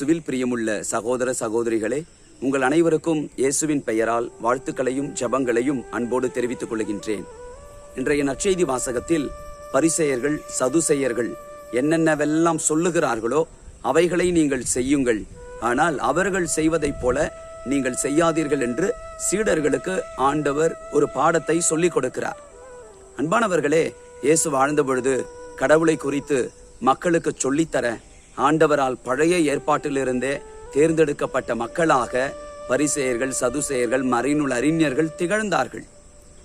இயேசுவில் பிரியமுள்ள சகோதர சகோதரிகளே உங்கள் அனைவருக்கும் இயேசுவின் பெயரால் வாழ்த்துக்களையும் ஜெபங்களையும் அன்போடு தெரிவித்துக் கொள்கின்றேன். இன்றைய நற்செய்தி வாசகத்தில் பரிசெயர்கள் சதுசெயர்கள் என்னென்னவெல்லாம் சொல்லுகிறார்களோ அவைகளை நீங்கள் செய்யுங்கள். ஆனால் அவர்கள் செய்வதைப் போல நீங்கள் செய்யாதீர்கள் என்று சீடர்களுக்கு ஆண்டவர் ஒரு பாடத்தை சொல்லிக் கொடுக்கிறார். அன்பானவர்களே இயேசு வாழ்ந்த பொழுது கடவுளை குறித்து மக்களுக்கு சொல்லித்தர ஆண்டவரால் பழைய ஏற்பாட்டிலிருந்தே தேர்ந்தெடுக்கப்பட்ட மக்களாக பரிசேயர்கள் சதுசேயர்கள் மறைநூல் அறிஞர்கள் திகழ்ந்தார்கள்.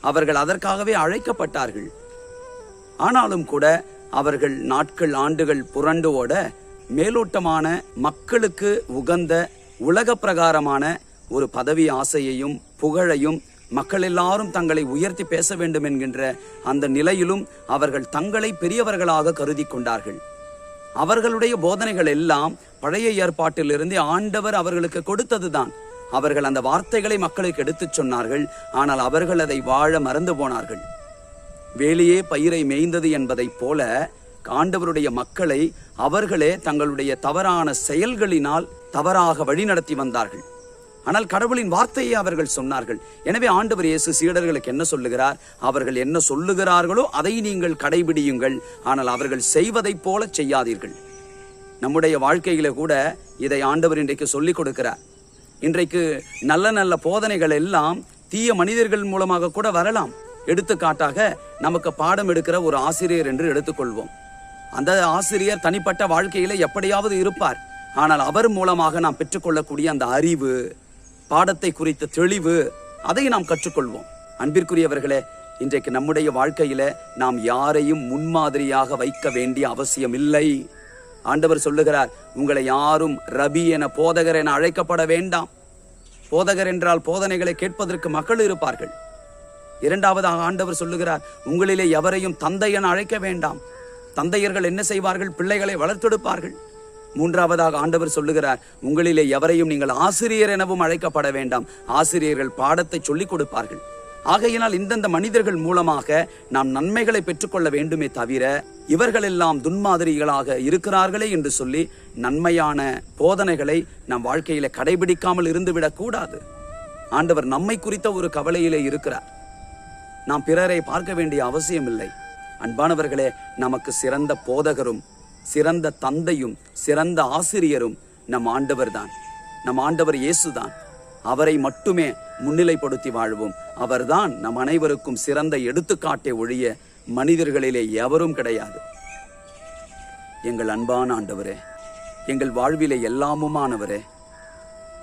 அவர்கள் அதற்காகவே அழைக்கப்பட்டார்கள். ஆனாலும் கூட அவர்கள் நாட்கள் ஆண்டுகள் புரண்டு ஓட மேலோட்டமான மக்களுக்கு உகந்த உலக பிரகாரமான ஒரு பதவி ஆசையையும் புகழையும் மக்கள் எல்லாரும் தங்களை உயர்த்தி பேச வேண்டும் என்கின்ற அந்த நிலையிலும் அவர்கள் தங்களை பெரியவர்களாக கருதி கொண்டார்கள். அவர்களுடைய போதனைகள் எல்லாம் பழைய ஏற்பாட்டிலிருந்து ஆண்டவர் அவர்களுக்கு கொடுத்ததுதான். அவர்கள் அந்த வார்த்தைகளை மக்களுக்கு எடுத்துச் சொன்னார்கள் ஆனால் அவர்கள் அதை வாழ மறந்து போனார்கள். வேலியே பயிரை மேய்ந்தது என்பதைப் போல ஆண்டவருடைய மக்களை அவர்களே தங்களுடைய தவறான செயல்களினால் தவறாக வழிநடத்தி வந்தார்கள். ஆனால் கடவுளின் வார்த்தையை அவர்கள் சொன்னார்கள். எனவே ஆண்டவர் இயேசு சீடர்களுக்கு என்ன சொல்லுகிறார்? அவர்கள் என்ன சொல்லுகிறார்களோ அதை நீங்கள் கடைபிடியுங்கள். ஆனால் அவர்கள் செய்வதைப் போல செய்யாதீர்கள். நம்முடைய வாழ்க்கையில கூட இதை ஆண்டவர் இன்றைக்கு சொல்லிக் கொடுக்கிறார். இன்றைக்கு நல்ல நல்ல போதனைகள் எல்லாம் தீய மனிதர்கள் மூலமாக கூட வரலாம். எடுத்துக்காட்டாக நமக்கு பாடம் எடுக்கிற ஒரு ஆசிரியர் என்று எடுத்துக்கொள்வோம். அந்த ஆசிரியர் தனிப்பட்ட வாழ்க்கையில எப்படியாவது இருப்பார். ஆனால் அவர் மூலமாக நாம் பெற்றுக்கொள்ளக்கூடிய அந்த அறிவு பாடத்தை குறித்த தெளிவு அதை நாம் கற்றுக்கொள்வோம். அன்பிற்குரியவர்களே இன்றைக்கு நம்முடைய வாழ்க்கையில நாம் யாரையும் முன்மாதிரியாக வைக்க வேண்டிய அவசியம் இல்லை ஆண்டவர் சொல்லுகிறார் உங்களை யாரும் ரபி என போதகர் என அழைக்கப்பட வேண்டாம். போதகர் என்றால் போதனைகளை கேட்பதற்கு மக்கள் இருப்பார்கள். இரண்டாவதாக ஆண்டவர் சொல்லுகிறார் உங்களிலே எவரையும் தந்தை என அழைக்க வேண்டாம். தந்தையர்கள் என்ன செய்வார்கள்? பிள்ளைகளை வளர்த்தெடுப்பார்கள். மூன்றாவதாக ஆண்டவர் சொல்லுகிறார் உங்களிலே எவரையும் நீங்கள் ஆசிரியர் எனவும் அழைக்கப்பட வேண்டாம். ஆசிரியர்கள் பாடத்தை சொல்லிக் கொடுப்பார்கள். ஆகையினால் இந்தந்த மனிதர்கள் மூலமாக நாம் நன்மைகளை பெற்றுக்கொள்ள வேண்டுமே தவிர இவர்களெல்லாம் துன்மாதிரிகளாக இருக்கிறார்களே என்று சொல்லி நன்மையான போதனைகளை நம் வாழ்க்கையில கடைபிடிக்காமல் இருந்துவிடக் கூடாது. ஆண்டவர் நம்மை குறித்த ஒரு கவலையிலே இருக்கிறார். நாம் பிறரை பார்க்க வேண்டிய அவசியம் இல்லை அன்பானவர்களே நமக்கு சிறந்த போதகரும் சிறந்த தந்தையும் சிறந்த ஆசிரியரும் நம் ஆண்டவர்தான். நம் ஆண்டவர் இயேசுதான். அவரை மட்டுமே முன்னிலைப்படுத்தி வாழ்வோம். அவர்தான் நம் அனைவருக்கும் சிறந்த எடுத்துக்காட்டை ஒழிய மனிதர்களிலே எவரும் கிடையாது. எங்கள் அன்பான ஆண்டவரே எங்கள் வாழ்விலே எல்லாமுமானவரே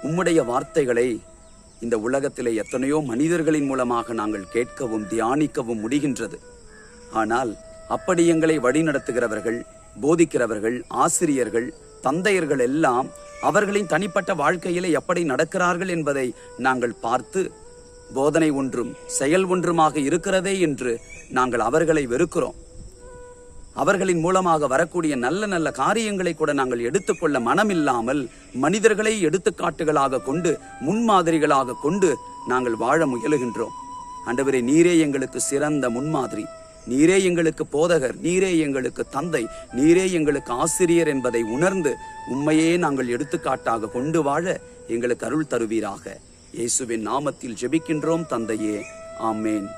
உம்முடைய வார்த்தைகளை இந்த உலகத்திலே எத்தனையோ மனிதர்களின் மூலமாக நாங்கள் கேட்கவும் தியானிக்கவும் முடிகின்றது. ஆனால் அப்படி எங்களை வழிநடத்துகிறவர்கள் போதிக்கிறவர்கள் ஆசிரியர்கள் தந்தையர்கள் எல்லாம் அவர்களின் தனிப்பட்ட வாழ்க்கையிலே எப்படி நடக்கிறார்கள் என்பதை நாங்கள் பார்த்து போதனை ஒன்றும் செயல் ஒன்றுமாக இருக்கிறதே என்று நாங்கள் அவர்களை வெறுக்கிறோம். அவர்களின் மூலமாக வரக்கூடிய நல்ல நல்ல காரியங்களை கூட நாங்கள் எடுத்துக்கொள்ள மனமில்லாமல் மனிதர்களை எடுத்துக்காட்டுகளாக கொண்டு முன்மாதிரிகளாக கொண்டு நாங்கள் வாழ முயலுகின்றோம். அண்டவரே நீரே எங்களுக்கு சிறந்த முன்மாதிரி. நீரே எங்களுக்கு போதகர் நீரே எங்களுக்கு தந்தை நீரே எங்களுக்கு ஆசிரியர் என்பதை உணர்ந்து உண்மையே நாங்கள் எடுத்துக்காட்டாக கொண்டு வாழ எங்களுக்கு அருள் தருவீராக. இயேசுவின் நாமத்தில் ஜெபிக்கின்றோம் தந்தையே. ஆமேன்.